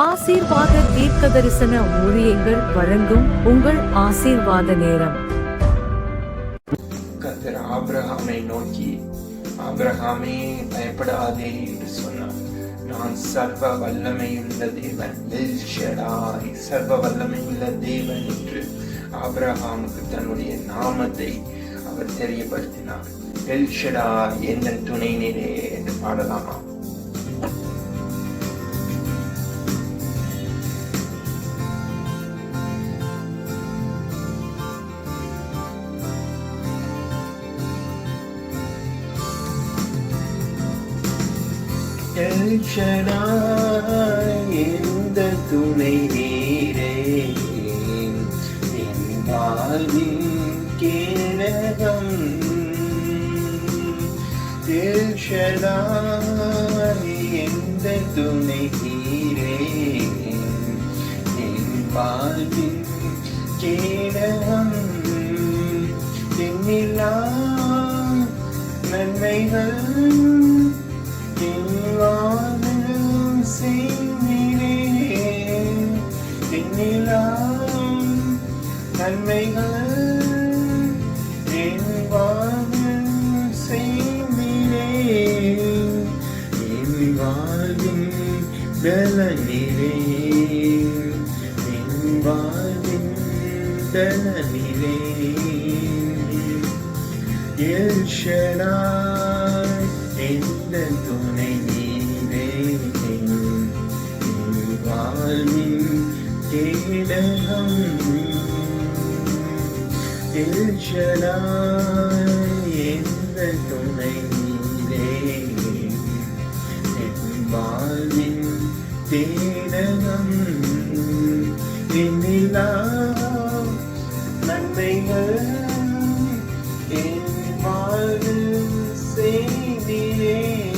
ஆசீர்வாத தீர்க்க தரிசன ஊழியங்கள் வழங்கும் உங்கள் ஆசீர்வாத நேரம். கத்தர் ஆபிரகாமை நோக்கி ஆபிரகாமே பயப்படாதே என்று சொன்னார். நான் சர்வ வல்லமையுள்ள தேவன் எல் ஷடாய் சர்வ வல்லமையுள்ள தேவன் என்று ஆபிரகாமுக்கு தன்னுடைய நாமத்தை அவர் தெரியப்படுத்தினார். எல்ஷடா என்ன எந்த துணை நிலே என்று பாடலாமா? எல் எந்த துணை நீரே? கேரகம் வாழ்வின் எந்த துணை நீரே? கேடகம் எண்ணிலா நன்மைகள் நன்மைகள் எவ்வாறும் செய்வீரே என் வாழ்வின் பலனிலே. என் வாழ்வின் பலனிலே. எல் எந்த துணை நீரே. வாழ்வின் கேடகம் எந்த துணை நீரே. வாழ்வின் தேடகம் என்னிலா நன்மைகள். என் வாழ்வில் செய்தியே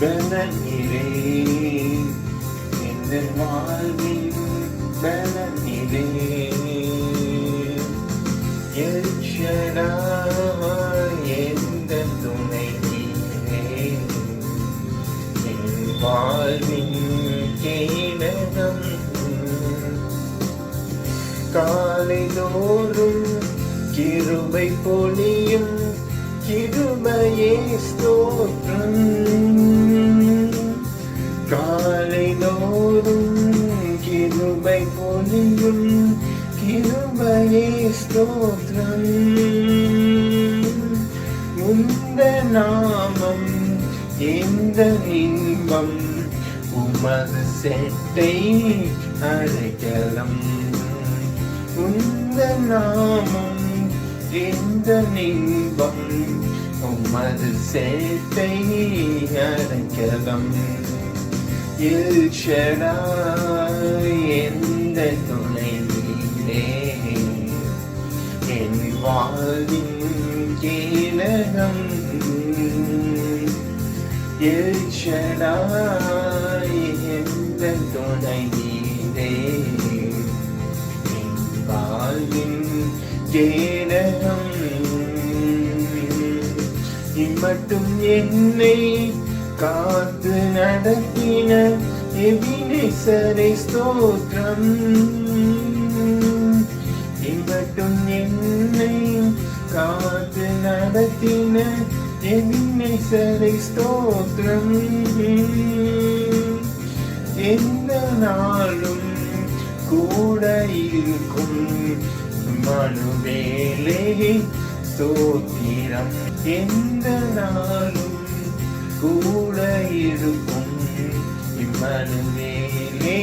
பலனிலே எந்த வாழ்வில் பலனிலே எல் எந்த துணை என் வாழ்வின் கேடகம் காலைதோறும் கிருபை பொழியும் கிருபையே ஸ்தோற்றம் காலை தோறும் கிருபை பொழியும் கிருபையே ஸ்தோத்திரம். உந்த நாமம் எந்த இன்பம் உமது செட்டை அழைக்கலாம் உந்த நாமம் எந்த இன்பம் உமது செட்டை அழைக்கலாம் எல் எந்த துணை என் வாழ்வின் கேலகம் எல் எந்த துணை என் வாழ்வின் இம்மட்டும் என்னை காத்து நடத்தின எபினேசரை ஸ்தோத்திரம். இம்மட்டும் என்னை காத்து நடத்தின எபினேசரை ஸ்தோத்திரம். எந்த நாளும் கூட இருக்கும் மனுவேலே ஸ்தோத்திரம். எந்த நாளும் கூட இருக்கும். இம்மனுவேலே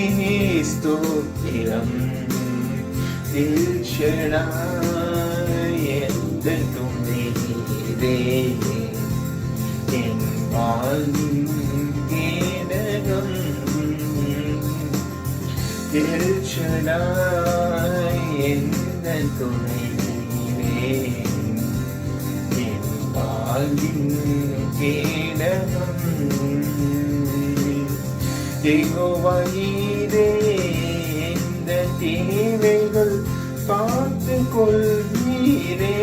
ஸ்தோத்திரம். தில்ஷடாய் துணை நீரே. என் வாழ்வின் கேடகம். திருச்சடாய் எந்த துணை நீரே. வாழ்வின் இந்த தேவைகள் பார்த்து கொள்வீரே.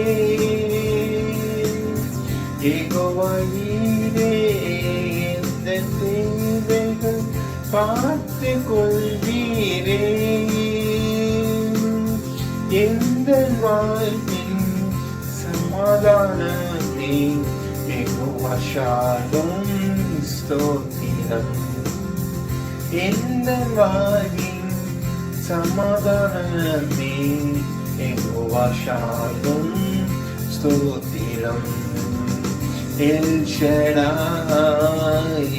ஏகோவாயிரே எந்த தேவைகள் பார்த்து கொள்வீரே. எந்த வாழ்வின் சமாதானமே ஏகோவாஷாலும் ஸ்தோத்திரம் இந்த வாழ்வின் சமாதானமே ஏகோவாஷாலும் ஸ்தோத்திரம் எல் ஷடா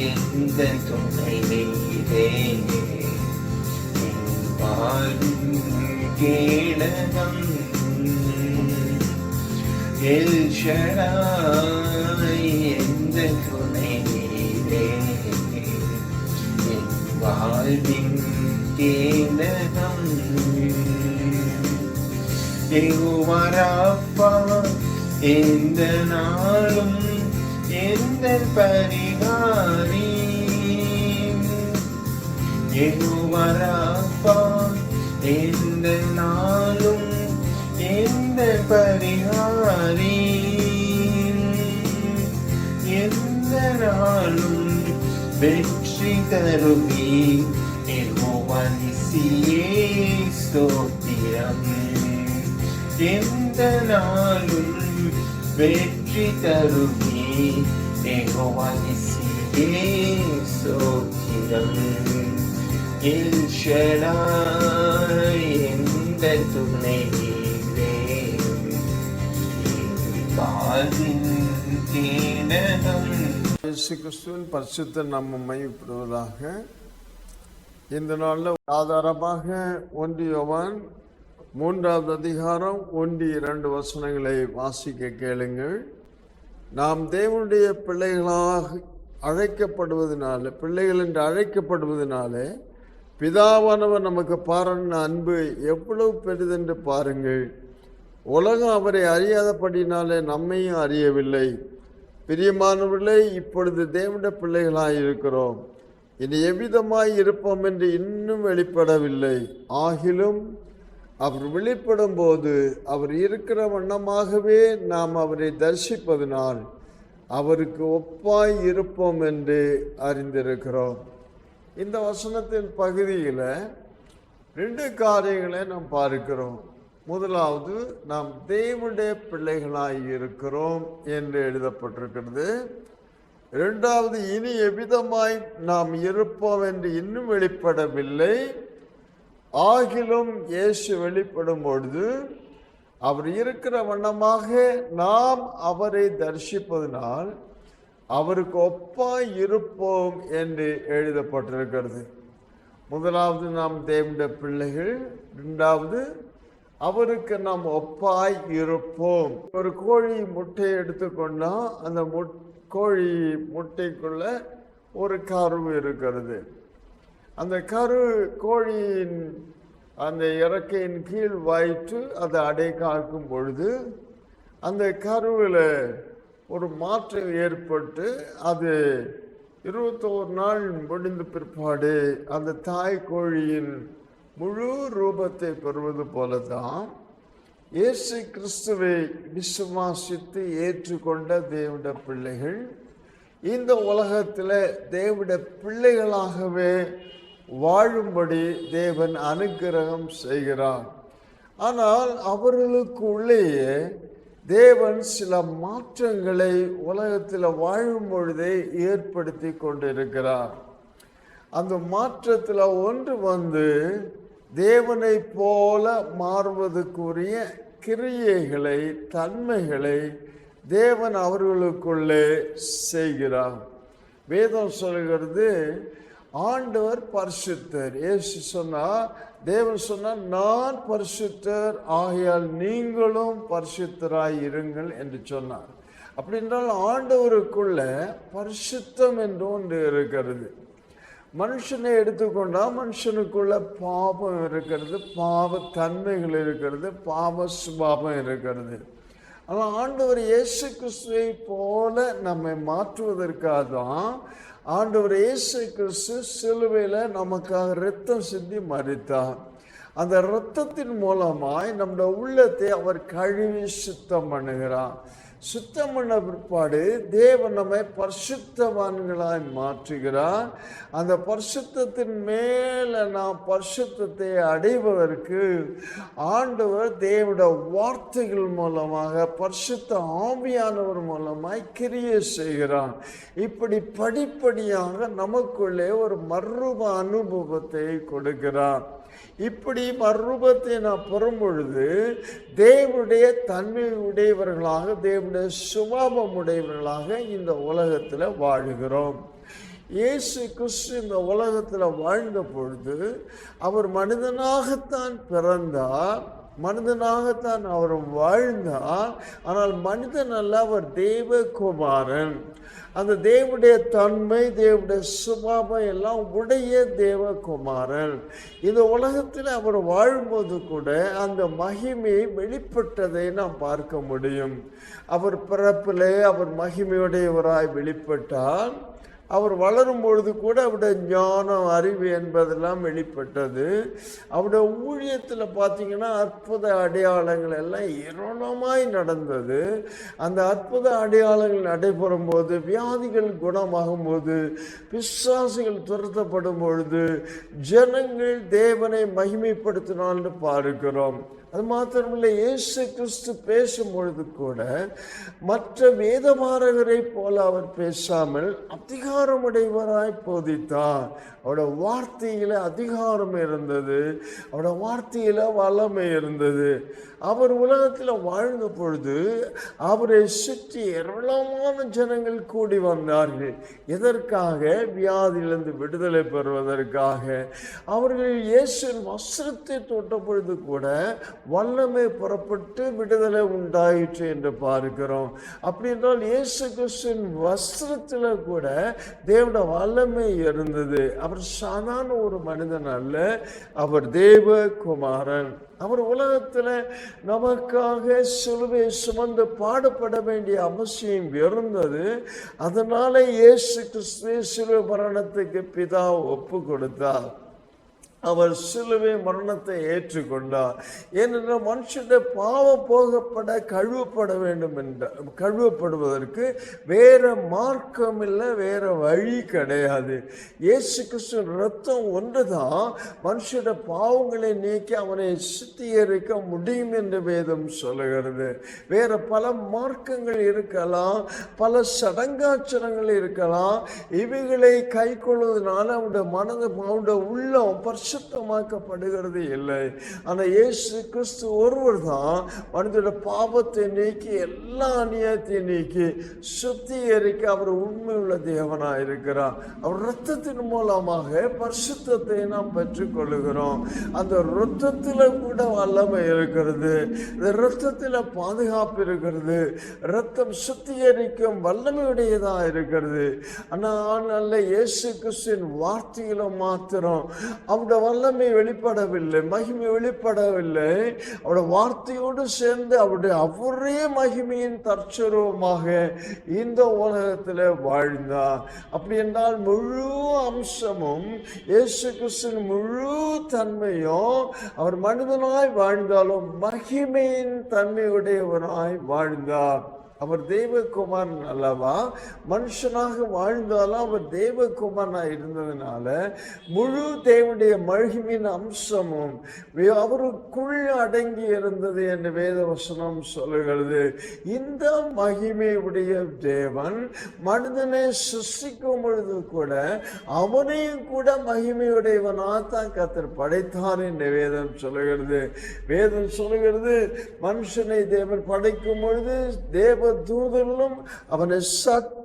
எந்த துணை நீரே என் வாழ்வின் கேடகம் எல் எந்த துணை நீரே வாழ்வின் கேடகம் யெகோவாராப்பா எந்த நாளும் எந்த பரிகாரி யெகோவாராப்பா எந்த நாளும் எந்த பரிகாரி எந்த நாளும் வெற்றி தருவி யெகோவானிசியே ஸ்தோத்திரம் எந்த நாளும் வெற்றி தருவி யெகோவானிசியே ஸ்தோத்திரம் இயேசு கிறிஸ்துவின் பரிசுத்த நம்ம மையப்படுவதாக இந்த நாளில் ஆதாரமாக ஒன்றியவான் மூன்றாவது அதிகாரம் ஒன்று இரண்டு வசனங்களை வாசிக்க கேளுங்கள். நாம் தேவனுடைய பிள்ளைகளாக அழைக்கப்படுவதனால பிள்ளைகள் என்று அழைக்கப்படுவதனாலே பிதாவானவர் நமக்கு பாராட்டின அன்பு எவ்வளவு பெரிதென்று பாருங்கள். உலகம் அவரை அறியாதபடினாலே நம்மையும் அறியவில்லை. பிரியமானவர்களே இப்பொழுது தேவனுடைய பிள்ளைகளாக இருக்கிறோம். இனி எவ்விதமாய் இருப்போம் என்று இன்னும் வெளிப்படவில்லை. ஆகிலும் அவர் வெளிப்படும் போது அவர் இருக்கிற வண்ணமாகவே நாம் அவரை தரிசிப்பதனால் அவருக்கு ஒப்பாய் இருப்போம் என்று அறிந்திருக்கிறோம். இந்த வசனத்தின் பகுதியில் ரெண்டு காரியங்களை நாம் பார்க்கிறோம். முதலாவது நாம் தேவனுடைய பிள்ளைகளாய் இருக்கிறோம் என்று எழுதப்பட்டிருக்கிறது. இரண்டாவது இனி எவ்விதமாய் நாம் இருப்போம் என்று இன்னும் வெளிப்படவில்லை. ஆகிலும் இயேசு வெளிப்படும் பொழுது அவர் இருக்கிற வண்ணமாக நாம் அவரை தரிசிப்பதனால் அவருக்கு ஒப்பாய் இருப்போம் என்று எழுதப்பட்டிருக்கிறது. முதலாவது நாம் தேவனுடைய பிள்ளைகள். இரண்டாவது அவருக்கு நாம் ஒப்பாய் இருப்போம். ஒரு கோழி முட்டையை எடுத்துக்கொண்டா அந்த முட் கோழி முட்டைக்குள்ள ஒரு கரு இருக்கிறது. அந்த கரு கோழியின் அந்த இறக்கையின் கீழ் வயிற்று அதை அடை காக்கும் பொழுது அந்த கருவில் ஒரு மாற்றம் ஏற்பட்டு அது இருபத்தோரு நாள் முடிந்த பிற்பாடு அந்த தாய் கோழியின் முழு ரூபத்தை பெறுவது போல தான் இயேசு கிறிஸ்துவை விசுவாசித்து ஏற்றுக்கொண்ட தேவிட பிள்ளைகள் இந்த உலகத்தில் தேவிட பிள்ளைகளாகவே வாழும்படி தேவன் அனுக்கிரகம் செய்கிறார். ஆனால் அவர்களுக்கு உள்ளேயே தேவன் சில மாற்றங்களை உலகத்தில் வாழும் பொழுதே ஏற்படுத்தி கொண்டிருக்கிறார். அந்த மாற்றத்தில் ஒன்று வந்து தேவனை போல மாறுவதற்குரிய கிரியைகளை தன்மைகளை தேவன் அவர்களுக்குள்ளே செய்கிறார். வேதம் சொல்கிறது ஆண்டவர் பரிசுத்தர். ஏசு சொன்னால் தேவன் சொன்னால் நான் பரிசுத்தர் ஆகையால் நீங்களும் பரிசுத்தராய் இருங்கள் என்று சொன்னார். அப்படி என்றால் ஆண்டவருக்குள்ள பரிசுத்தம் என்று ஒன்று இருக்கிறது. மனுஷனை எடுத்துக்கொண்டால் மனுஷனுக்குள்ள பாவம் இருக்கிறது பாவத்தன்மைகள் இருக்கிறது பாவ சுபாவம் இருக்கிறது. ஆனால் ஆண்டவர் இயேசு கிறிஸ்துவை போல நம்மை மாற்றுவதற்காக தான் ஆண்டவர் இயேசு கிறிஸ்து சிலுவையில் நமக்காக ரத்தம் சிந்தி மறித்தார் அந்த இரத்தத்தின் மூலமாய் நம்முடைய உள்ளத்தை அவர் கழுவி சுத்தம் பண்ணுகிறார். சுத்தம் பண்ண பிற்பாடு தேவன் நம்மை பரிசுத்தவான்களாய் மாற்றுகிறார். அந்த பரிசுத்தத்தின் மேலே நாம் பரிசுத்தத்தை அடைவதற்கு ஆண்டவர் தேவனுடைய வார்த்தைகள் மூலமாக பரிசுத்த ஆவியானவர் மூலமாய் கிரியை செய்கிறார். இப்படி படிப்படியாக நமக்குள்ளே ஒரு மர்ரூப அனுபவத்தை கொடுக்கிறார். இப்படி மறுரூபத்தை நாம் பெறும் பொழுது தேவனுடைய தன்மை உடையவர்களாக தேவனுடைய சுபாபம் உடையவர்களாக இந்த உலகத்தில் வாழுகிறோம். இயேசு கிறிஸ்து இந்த உலகத்தில் வாழ்ந்த பொழுது அவர் மனிதனாகத்தான் பிறந்தார். மனிதனாகத்தான் அவர் வாழ்ந்தார் ஆனால் மனிதன் அல்ல அவர் தேவகுமாரன். அந்த தேவனுடைய தன்மை தேவனுடைய சுபாவம் எல்லாம் உடைய தேவகுமாரன். இந்த உலகத்தில் அவர் வாழும்போது கூட அந்த மகிமை வெளிப்பட்டதை நாம் பார்க்க முடியும். அவர் பிறப்பிலே அவர் மகிமையுடையவராய் வெளிப்பட்டார். அவர் வளரும் பொழுது கூட அவருடைய ஞானம் அறிவு என்பதெல்லாம் வெளிப்பட்டது. அவருடைய ஊழியத்தில் பார்த்திங்கன்னா அற்புத அடையாளங்கள் எல்லாம் ஏராளமாய் நடந்தது. அந்த அற்புத அடையாளங்கள் நடைபெறும் போது வியாதிகள் குணமாகும் போது பிசாசுகள் துரத்தப்படும் பொழுது ஜனங்கள் தேவனை மகிமைப்படுத்தினான்னு பார்க்கிறோம். அது மாத்திரமில்லை இயேசு கிறிஸ்து பேசும் பொழுது கூட மற்ற வேதபாரகரை போல அவர் பேசாமல் அதிகாரமுடையவராய் போதித்தார். அவரோட வார்த்தையில் அதிகாரம் இருந்தது. அவரோட வார்த்தையில் வளமை இருந்தது. அவர் உலகத்தில் வாழ்ந்த பொழுது அவரை சுற்றி ஏராளமான ஜனங்கள் கூடி வந்தார்கள். எதற்காக? வியாதியிலிருந்து விடுதலை பெறுவதற்காக. அவர்கள் இயேசுவின் வஸ்திரத்தை தொட்ட பொழுது கூட வல்லமை புறப்பட்டு விடுதலை உண்டாயிற்று என்று பார்க்கிறோம். அப்படி என்றால் இயேசு கிறிஸ்துவின் வஸ்திரத்தில் கூட தேவட வல்லமை இருந்தது. அவர் சாதாரண ஒரு மனிதன் அல்ல. அவர் தேவகுமாரன். அவர் உலகத்தில் நமக்காக சிலுவை சுமந்து பாடுபட வேண்டிய அவசியம் இருந்தது. அதனால இயேசு கிறிஸ்துவை சிலுவை மரணத்துக்கு பிதா ஒப்பு கொடுத்தார். அவர் சிலுவை மரணத்தை ஏற்றுக்கொண்டார். ஏனென்றால் மனுஷனுடைய பாவம் போகப்பட கழுவப்பட வேண்டும் என்ற கழுவப்படுவதற்கு வேற மார்க்கம் இல்லை வேற வழி கிடையாது. இயேசு கிறிஸ்து ரத்தம் ஒன்றுதான் மனுஷனுடைய பாவங்களை நீக்கி அவனை சுத்திகரிக்க முடியும் என்று வேதம் சொல்லுகிறது. வேற பல மார்க்கங்கள் இருக்கலாம் பல சடங்காச்சரங்கள் இருக்கலாம். இவைகளை கை கொள்வதனால அவனுடைய மனது அவனுடைய உள்ளம் பரிசுத்தமாக்கப்படுகிறது இல்லை. ஆனால் இயேசு கிறிஸ்து ஒருவர் தான் மனிதனோட பாவத்தை நீக்கி எல்லா அநியாயத்தையும் நீக்கி சுத்திகரிக்க அவர் உண்மை உள்ள தேவனாக இருக்கிறார். அவர் ரத்தத்தின் மூலமாக பரிசுத்தத்தை நாம் பெற்றுக்கொள்கிறோம். அந்த ரத்தத்தில் கூட வல்லமை இருக்கிறது. இந்த ரத்தத்தில் பாதுகாப்பு இருக்கிறது. ரத்தம் சுத்திகரிக்கும் வல்லமையுடையதாக இருக்கிறது. ஆனால் நல்ல இயேசு கிறிஸ்துவின் வார்த்தையில மாத்திரம் அவருடைய வல்லமை வெளிப்படவில்லை மகிமை வெளிப்படவில்லை. அவருடைய வார்த்தையோடு சேர்ந்து அவருடைய அவரே மகிமையின் தற்சரூபமாக இந்த உலகத்தில் வாழ்ந்தார். அப்படி என்றால் முழு அம்சமும் இயேசு கிறிஸ்தின் முழு தன்மையும் அவர் மனிதனாய் வாழ்ந்தாலும் மகிமையின் தன்மையுடையவனாய் வாழ்ந்தார். அவர் தெய்வகுமாரன் அல்லவா? மனுஷனாக வாழ்ந்தாலும் அவர் தெய்வகுமாரனாக இருந்ததுனால முழு தேவனுடைய மகிமின் அம்சமும் அவருக்குள் அடங்கி இருந்தது என்று வேதவசனம் சொல்லுகிறது. இந்த மகிமையுடைய தேவன் மனிதனை சிருஷ்டிக்கும் பொழுது கூட அவனையும் கூட மகிமையுடையவனாக தான் கத்தர் படைத்தார் என்று வேதம் சொல்லுகிறது. வேதம் சொல்லுகிறது மனுஷனை தேவன் படைக்கும் பொழுது தேவ தூதர்களும் அவனை சற்று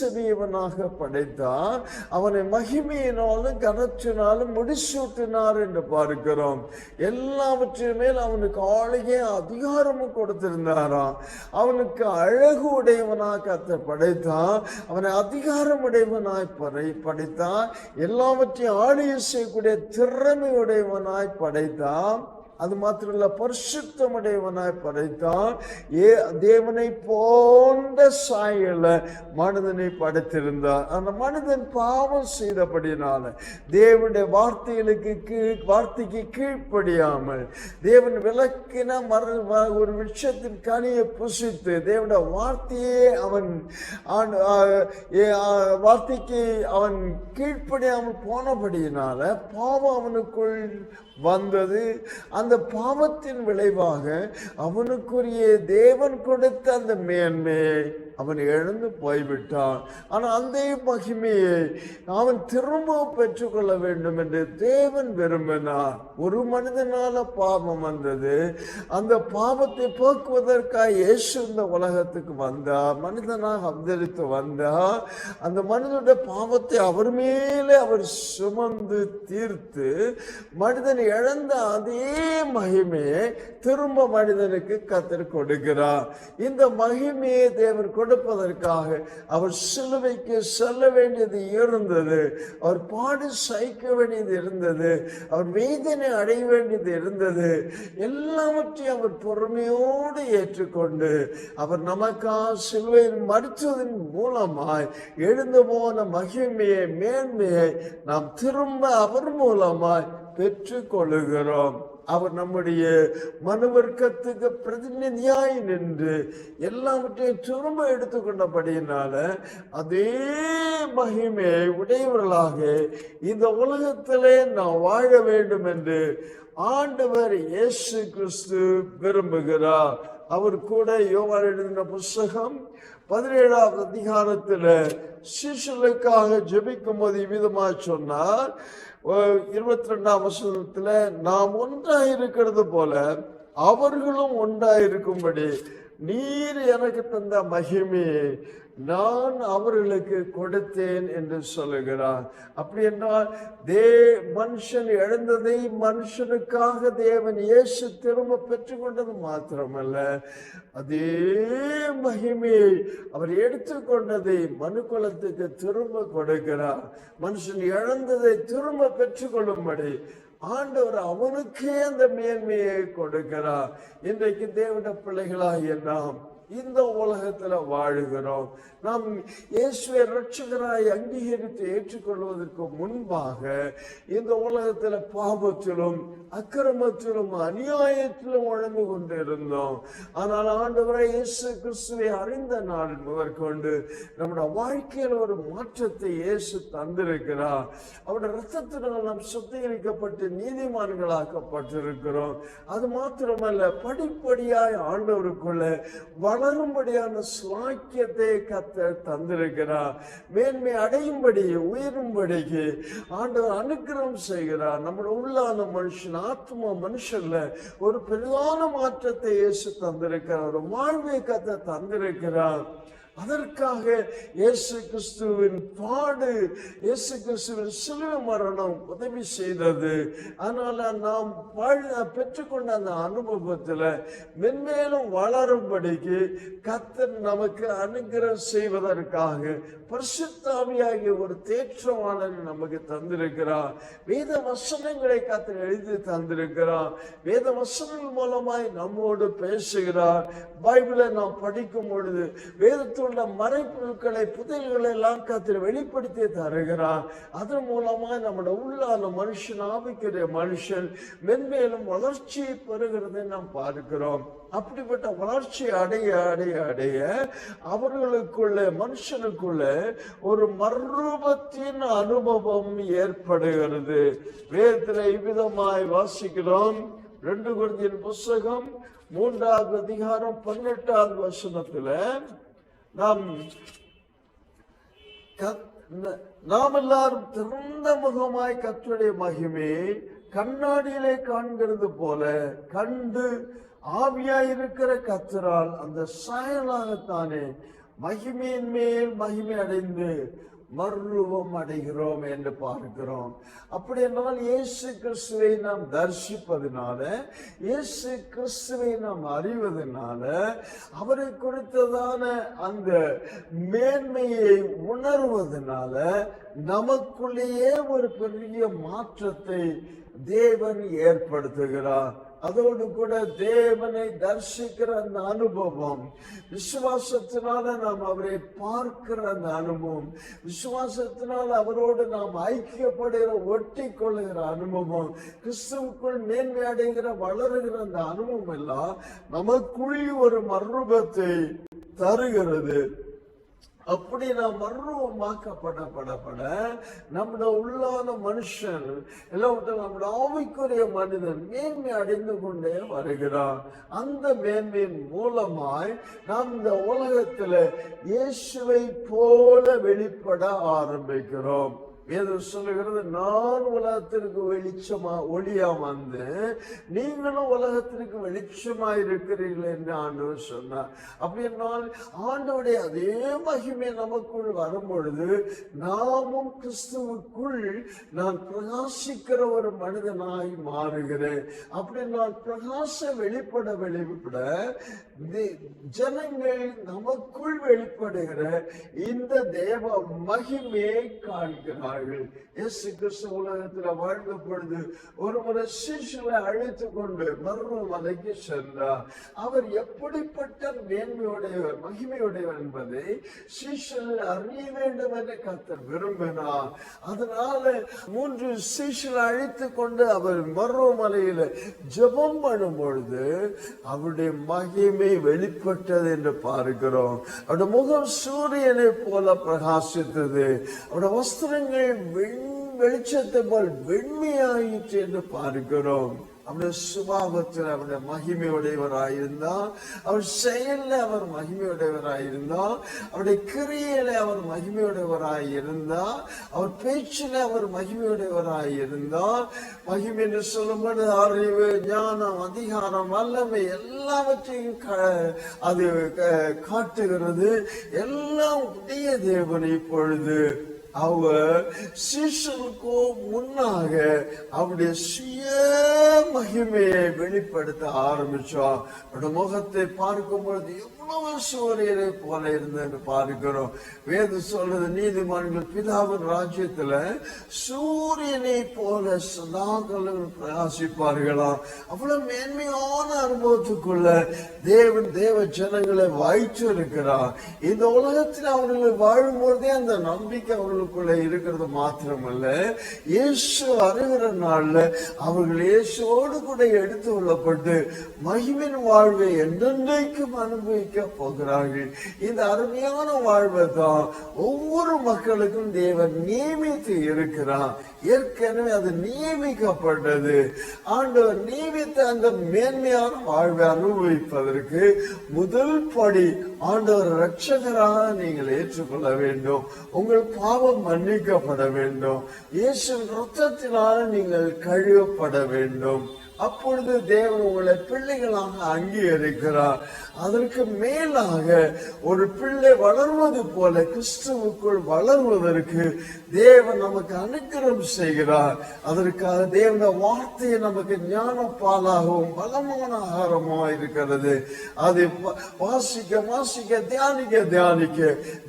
சிறியவனாக படைத்தான் அவனை மகிமையினாலும் கனத்தினாலும் முடிசூட்டினார் என்று பார்க்கிறோம். எல்லாவற்றின் மேல் அவனுக்கு ஆளுகை அதிகாரமும் கொடுத்திருந்தாராம். அவனுக்கு அழகு உடையவனாக கத்த படைத்தான் அவனை அதிகாரம் உடையவனாய் படை படைத்தான் எல்லாவற்றையும் ஆளுகை செய்யக்கூடிய திறமை உடையவனாய் படைத்தான் அது மாத்திரமல்ல பரிசுத்தமுடையவனாய் படைத்தான். ஏ தேவனை போன்ற சாயல மனிதனை படைத்திருந்தார் அந்த மனிதன் பாவம் செய்தபடினால தேவனுடைய வார்த்தைகளுக்கு கீழ் வார்த்தைக்கு கீழ்ப்படியாமல் தேவன் விளக்கின மர வ- ஒரு விஷயத்தின் கனியை புசித்து தேவனுடைய வார்த்தையே அவன் வார்த்தைக்கு அவன் கீழ்ப்படியாமல் போனபடியினால பாவம் அவனுக்குள் வந்தது. அந்த பாவத்தின் விளைவாக அவனுக்குரிய தேவன் கொடுத்த அந்த மேன்மையை அவன் இழந்து போய்விட்டான். ஆனால் அந்த மகிமையை அவன் திரும்ப பெற்றுக்கொள்ள வேண்டும் என்று தேவன் விரும்பினார். ஒரு மனிதனால பாவம் வந்தது. அந்த பாவத்தை போக்குவதற்காக இயேசு இந்த உலகத்துக்கு வந்தார். மனிதனாக அவதரித்து வந்தார். அந்த மனிதனுடைய பாவத்தை அவர் மேலே அவர் சுமந்து தீர்த்து மனிதன் இழந்த அதே மகிமையை திரும்ப மனிதனுக்கு கத்திர கொடுக்கிறார். இந்த மகிமையை தேவன் கொடுப்பதற்காக அவர் சிலுவைக்கு செல்ல வேண்டியது இருந்தது. அவர் பாடு சகிக்க வேண்டியது இருந்தது. அவர் வேதனை அடைய வேண்டியது இருந்தது. எல்லாவற்றையும் அவர் பொறுமையோடு ஏற்றுக்கொண்டு அவர் நமக்காக சிலுவையில் மறித்ததன் மூலமாய் எழுந்து போன மகிமையை மேன்மையை நாம் திரும்ப அவர் மூலமாய் பெற்றுக் கொள்கிறோம் அவர் நம்முடைய மனுவர்க்கத்துக்கு பிரதிநிதியாய் நின்று எல்லாவற்றையும் திரும்ப எடுத்துக்கொண்டபடியினால அதே மகிமையை உடையவர்களாக இந்த உலகத்திலே நாம் வாழ வேண்டும் என்று ஆண்டவர் இயேசு கிறிஸ்து விரும்புகிறார். அவர் கூட யோகா எழுதின புஸ்தகம் பதினேழாவது அதிகாரத்தில் சிசுலுக்காக ஜெபிக்கும் போது விதமாக சொன்னார். இருபத்தி ரெண்டாம் வசனத்தில் நாம் ஒன்றாக இருக்கிறது போல அவர்களும் ஒன்றாக இருக்கும்படி நீர் எனக்கு தந்த மகிமையை நான் அவர்களுக்கு கொடுத்தேன் என்று சொல்லுகிறார். அப்படி என்றால் தே மனுஷன் இழந்ததை மனுஷனுக்காக தேவன் இயேசு திரும்ப பெற்றுக்கொண்டது மாத்திரமல்ல. அதே மகிமையை அவர் எடுத்துக்கொண்டதை மனுக்குலத்துக்கு திரும்ப கொடுக்கிறார். மனுஷன் இழந்ததை திரும்ப பெற்றுக்கொள்ளும்படி ஆண்டவர் அவனுக்கே அந்த மேன்மையை கொடுக்கிறார். இன்றைக்கு தேவன பிள்ளைகளாகிய நாம் இந்த உலகத்துல வாழுகிறோம். நாம் இயேசுவை ரட்சகராய் அங்கீகரித்து ஏற்றுக்கொள்வதற்கு முன்பாக இந்த உலகத்துல பாபத்திலும் அக்கிரமத்திலும் அநியாயத்திலும் வழங்கு கொண்டிருந்தோம். ஆனால் ஆண்டவரை இயேசு கிறிஸ்துவை அறிந்த நாள் முதற்கொண்டு நம்முடைய வாழ்க்கையில் ஒரு மாற்றத்தை இயேசு தந்திருக்கிறார். அவருடைய ரத்தத்தினால் நாம் சுத்திகரிக்கப்பட்டு நீதிமான்களாக்கப்பட்டிருக்கிறோம். அது மாத்திரமல்ல படிப்படியாய் ஆண்டவருக்குள்ள வளரும்படியான சுவாக்கியத்தை கத்த தந்திருக்கிறார். மேன்மை அடையும்படி உயரும்படிக்கு ஆண்டவர் அனுக்கிரகம் செய்கிறார். நம்மளோட உள்ளான மனுஷன் ஆத்மா மனுஷன்ல ஒரு பெரிதான மாற்றத்தை இயேசு தந்திருக்கிறார். ஒரு வாழ்வை கத்த தந்திருக்கிறார். அதற்காக இயேசு கிறிஸ்துவின் பாடு இயேசு கிறிஸ்துவின் சிலுவை மரணம் உதவி செய்தது. அதனால நாம் பெற்றுக்கொண்ட அந்த அனுபவத்தில் மென்மேலும் வளரும்படிக்கு கத்தர் நமக்கு அனுகிரகம் செய்வதற்காக பரிசுத்தாவியாகிய ஒரு தேற்றவாளன் நமக்கு தந்திருக்கிறார். வேத வசனங்களை கத்தர் எழுதி தந்திருக்கிறார். வேத வசனங்கள் மூலமாய் நம்மோடு பேசுகிறார். பைபிளை நாம் படிக்கும் பொழுது வேதத்தோடு உள்ள மறைப்பொருட்களை புதையல்களை எல்லாம் கத்திர வெளிப்படுத்தி தருகிறார். அதன் மூலமா நம்முடைய உள்ளால மனுஷன் ஆவிக்கிற மனுஷன் மென்மேலும் வளர்ச்சியை பெறுகிறதை நாம் பார்க்கிறோம். அப்படிப்பட்ட வளர்ச்சி அடைய அடைய அடைய அவர்களுக்குள்ள மனுஷனுக்குள்ள ஒரு மர்ரூபத்தின் அனுபவம் ஏற்படுகிறது. வேதத்தில் இவ்விதமாய் வாசிக்கிறோம். ரெண்டு குருந்தியின் புஸ்தகம் மூன்றாவது அதிகாரம் பதினெட்டாவது வசனத்துல நாம் கத்- நாம் எல்லாரும் திறந்த முகமாய் கத்துடைய மகிமே கண்ணாடியிலே காண்கிறது போல கண்டு ஆவியா இருக்கிற கத்தரால் அந்த சாயலாகத்தானே மகிமையின் மேல் மகிமை அடைந்து மருவம் அடைகிறோம் என்று பார்க்கிறோம். அப்படி என்றால் இயேசு கிறிஸ்துவை நாம் தரிசிப்பதனால இயேசு கிறிஸ்துவை நாம் அறிவதனால அவரை குறித்ததான அந்த மேன்மையை உணர்வதனால நமக்குள்ளேயே ஒரு பெரிய மாற்றத்தை தேவன் ஏற்படுத்துகிறார். அதோடு கூட தேவனை தரிசிக்கிற அந்த அனுபவம் விசுவாசத்தினால நாம் அவரை பார்க்கிற அந்த அனுபவம் விசுவாசத்தினால் அவரோடு நாம் ஐக்கியப்படுகிற ஒட்டி கொள்ளுகிற அனுபவம் கிறிஸ்துவுக்குள் மேன்மை அடைகிற வளருகிற அந்த அனுபவம் எல்லாம் நமக்குள் ஒரு மர்மத்தை தருகிறது. அப்படி நாம் மர்வமாக்கப்படப்படப்பட நம்முடைய உள்ளான மனுஷன் எல்லாவற்றும் நம்முடைய ஆவிக்குரிய மனிதன் மேன்மை அடைந்து கொண்டே வருகிறான். அந்த மேன்மையின் மூலமாய் நாம் இந்த உலகத்தில் இயேசுவை போல வெளிப்பட ஆரம்பிக்கிறோம். வேதம் சொல்லுகிறது நான் உலகத்திற்கு வெளிச்சமா ஒளியா வந்து நீங்களும் உலகத்திற்கு வெளிச்சமா இருக்கிறீர்கள் என்று ஆண்டவர் சொன்னார். அப்படின்னால் ஆண்டவுடைய அதே மகிமை நமக்குள் வரும்பொழுது நாமும் கிறிஸ்துவுக்குள் நான் பிரகாசிக்கிற ஒரு மனிதனாய் மாறுகிறேன். அப்படி நான் பிரகாச வெளிப்பட வெளிப்பட ஜனங்கள் நமக்குள் வெளிப்படுகிற இந்த தேவ மகிமையை காண்கிறார்கள் இயேசு கிறிஸ்து உலகத்துல வாழ்ந்த பொழுது ஒரு முறை சிசுவை அழைத்து கொண்டு மருமலைக்கு சென்றார். அவர் எப்படிப்பட்ட மேன்மையுடையவர் மகிமையுடையவர் என்பதை சிசுகள் அறிய வேண்டும் என்று கத்தர் விரும்பினார். அதனால மூன்று சிசுகளை அழைத்து கொண்டு அவர் மருவமலையில ஜபம் பண்ணும் பொழுது அவருடைய மகிமை வெளிப்பட்டது என்று பார்க்கிறோம். அவருடைய முகம் சூரியனை போல பிரகாசித்தது. அவருடைய வஸ்திரங்கள் வெண் வெளிச்சத்தை போல் வெண்மையாயிற்று என்று பார்க்கிறோம். அவருடைய சுபாவத்தில் அவருடைய மகிமையுடையவராயிருந்தா அவர் செயல்ல அவர் மகிமையுடையவராயிருந்தா அவருடைய கிரியையில அவர் மகிமையுடையவராயிருந்தா அவர் பேச்சில் அவர் மகிமையுடையவராயிருந்தா மகிமை என்று சொல்லும்போது அறிவு ஞானம் அதிகாரம் வல்லமை எல்லாவற்றையும் க- அது க- காட்டுகிறது. எல்லாம் உடைய தேவன் இப்பொழுது அவர் சிஷ்யனுக்கு முன்னாக அவருடைய சுய மகிமையை வெளிப்படுத்த ஆரம்பிச்சார். முகத்தை பார்க்கும் பொழுது எவ்வளவு சூரியனை போல இருந்தது பார்க்கிறோம். வேத சொல்றது நீதிமன்ற பிதாவின் ராஜ்யத்துல சூரியனை போல சதாக்கள் பிரகாசிப்பார்களாம். அவ்வளவு மேன்மையான அனுபவத்துக்குள்ள தேவன் தேவ ஜனங்களை வாய்ச்சு இருக்கிறார். இந்த உலகத்தில் அவர்கள் வாழும்போதே அந்த நம்பிக்கை அவர்களுக்குள்ள இருக்கிறது மாத்திரமல்ல. இயேசு வருகிற நாள்ல அவர்கள் இயேசுவோடு கூட எடுத்து கொள்ளப்பட்டு மகிமின் வாழ்வை என்றென்றைக்கும் அனுபவிக்க போகிறார்கள். இந்த அருமையான வாழ்வை தான் ஒவ்வொரு மக்களுக்கும் தேவன் நியமித்து இருக்கிறான் ஏற்கனவே அது நியமிக்கப்பட்டது. ஆண்டவர் நியமித்த அந்த மேன்மையான வாழ்வை அனுபவிப்பதற்கு முதல் படி ஆண்டவர் ரட்சகராக நீங்கள் ஏற்றுக்கொள்ள வேண்டும். உங்கள் பாவம் மன்னிக்கப்பட வேண்டும். இயேசு ரத்தத்தினால் நீங்கள் கழுவப்பட வேண்டும். அப்பொழுது தேவன் உங்களை பிள்ளைகளாக அங்கீகரிக்கிறார். அதற்கு மேலாக ஒரு பிள்ளை வளர்வது போல கிறிஸ்துவுக்குள் வளர்வதற்கு தேவன் நமக்கு அனுக்கிரம் செய்கிறார். அதற்காக தேவன வார்த்தையை நமக்கு ஞான பாலாகவும் பலமான ஆகாரமாக இருக்கிறது. அதை வாசிக்க வாசிக்க தியானிக்க தியானிக்க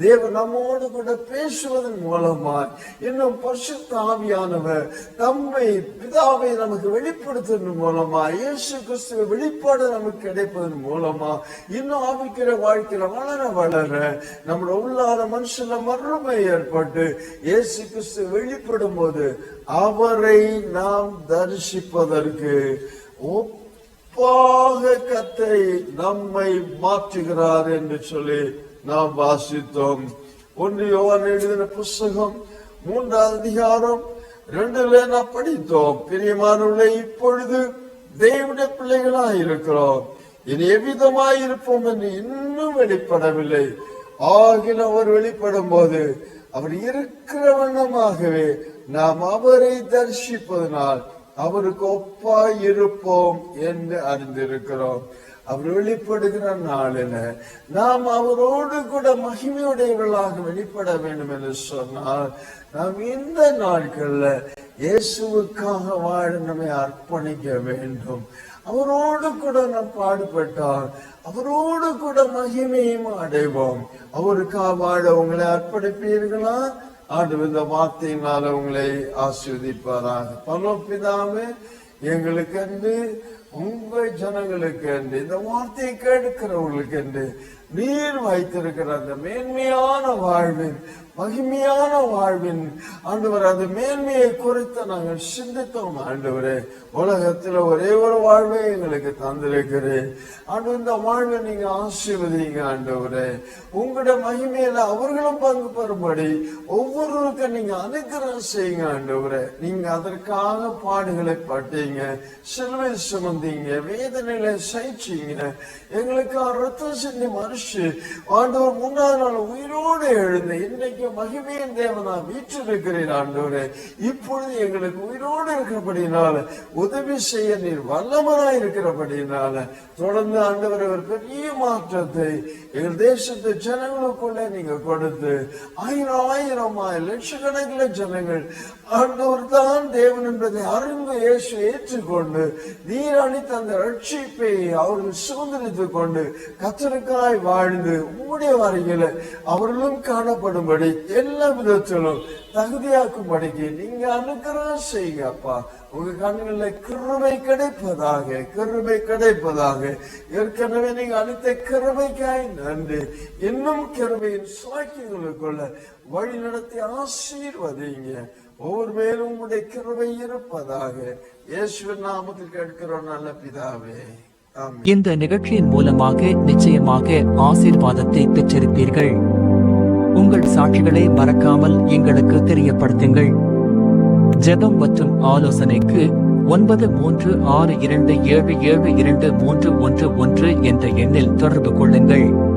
தேவன் நம்மோடு கூட பேசுவதன் மூலமாய் இன்னும் பரிசுத்த ஆவியானவர் தம்மை பிதாவை நமக்கு வெளிப்படுத்தணும் மூலமா இயேசு கிறிஸ்துவ வெளிப்பாடு நமக்கு கிடைப்பதன் மூலமா இன்னும் ஆவிக்கிற வாழ்க்கையில வளர வளர நம்மளோட உள்ளாத மனுஷன்ல மறுமை ஏற்பட்டு இயேசு கிறிஸ்து வெளிப்படும் போது அவரை நாம் தரிசிப்பதற்கு ஒப்பாக கத்தை நம்மை மாற்றுகிறார் என்று சொல்லி நாம் வாசித்தோம். ஒன்று யோவான் எழுதின புஸ்தகம் மூன்றாவது அதிகாரம் ரெண்டுல நாம் படித்தோம். பிரியமானவர்களே இப்பொழுது தேவனுடைய பிள்ளைகளாய் இருக்கிறோம். இனி எவ்விதமாய் இருப்போம் என்று இன்னும் வெளிப்படவில்லை. ஆகின அவர் வெளிப்படும் போது அவர் இருக்கிற வண்ணமாகவே நாம் அவரை தரிசிப்பதனால் அவருக்கு ஒப்பாய் இருப்போம் என்று அறிந்திருக்கிறோம். அவர் வெளிப்படுகிற நாளில நாம் அவரோடு கூட மகிமையுடையவர்களாக வெளிப்பட வேண்டும் என்று சொன்னால் நாம் இந்த நாட்கள்ல இயேசுவுக்காக வாழ நம்மை அர்ப்பணிக்க வேண்டும். அவரோடு கூட நாம் பாடுபட்டால் அவரோடு கூட மகிமையும் அடைவோம். அவருக்காக வாழ உங்களை அர்ப்பணிப்பீர்களா? ஆண்டு இந்த வார்த்தையினால உங்களை ஆஸ்வதிப்பாராக பரலோபிதாமே எங்களுக்கு அன்று உங்க ஜனங்களுக்கு என்று இந்த வார்த்தையை கேட்கிறவர்களுக்கு என்று நீர் வைத்திருக்கிற அந்த மேன்மையான வாழ்வின் மகிமையான வாழ்வின் ஆண்டவர் அந்த மேன்மையை குறித்து நாங்கள் சிந்தித்தோம். ஆண்டவரே உலகத்தில் ஒரே ஒரு வாழ்வை எங்களுக்கு தந்திருக்கிறேன் ஆண்டு இந்த வாழ்வை நீங்க ஆசீர்வதிங்க ஆண்டவரே. உங்களோட மகிமையில அவர்களும் பங்கு பெறும்படி ஒவ்வொருவருக்கும் நீங்க அனுகிரகம் செய்யுங்க ஆண்டவரே. நீங்க அதற்காக பாடுகளை பட்டீங்க சிலுவை சுமந்தீங்க வேதனையில சைச்சீங்க எங்களுக்கு ரத்தம் சிந்தி மறுச்சு ஆண்டவர் முன்னாள் நாள் உயிரோடு எழுந்த இன்னைக்கு மகிமையின் தேவனா வீற்றிருக்கிறேன் ஆண்டவரே. இப்பொழுது எங்களுக்கு உயிரோடு இருக்கிறபடினால உதவி செய்ய நீர் வல்லவராய் இருக்கிறபடினால தொடர்ந்து ஆண்டவர் ஒரு பெரிய மாற்றத்தை எங்கள் தேசத்து ஜனங்களுக்குள்ளே நீங்க கொடுத்து ஆயிரம் ஆயிரமாய் லட்சக்கணக்கில் ஜனங்கள் ஆண்டவர் தான் தேவன் என்பதை அறிந்து இயேசு ஏற்றுக்கொண்டு நீர் அளித்த அந்த ரட்சிப்பை அவர்கள் சுதந்திரித்துக் கொண்டு கத்தருக்காய் வாழ்ந்து உம்முடைய வரையில அவர்களும் காணப்படும்படி எல்லா விதத்திலும் தகுதியாக்கும்படிக்கு நீங்க அனுக்கிரகம் செய்யுங்க அப்பா உங்க கண்களில் கிருமை கிடைப்பதாக கிருமை கிடைப்பதாக. ஏற்கனவே நீங்க அளித்த கிருமைக்காய் நன்றி. இன்னும் கிருமையின் சாக்கியங்களுக்குள்ள வழி நடத்தி ஆசீர்வதிங்க. ஒவ்வொரு மேலும் உங்களுடைய கிருமை இருப்பதாக. இயேசுவின் நாமத்தில் கேட்கிறோம் நல்ல பிதாவே. இந்த நிகழ்ச்சியின் மூலமாக நிச்சயமாக ஆசீர்வாதத்தை பெற்றிருப்பீர்கள். சாட்சிகளை மறக்காமல் எங்களுக்கு தெரியப்படுத்துங்கள். ஜெபம் மற்றும் ஆலோசனைக்கு ஒன்பது மூன்று ஆறு இரண்டு ஏழு ஏழு இரண்டு மூன்று ஒன்று ஒன்று என்ற எண்ணில் தொடர்பு கொள்ளுங்கள்.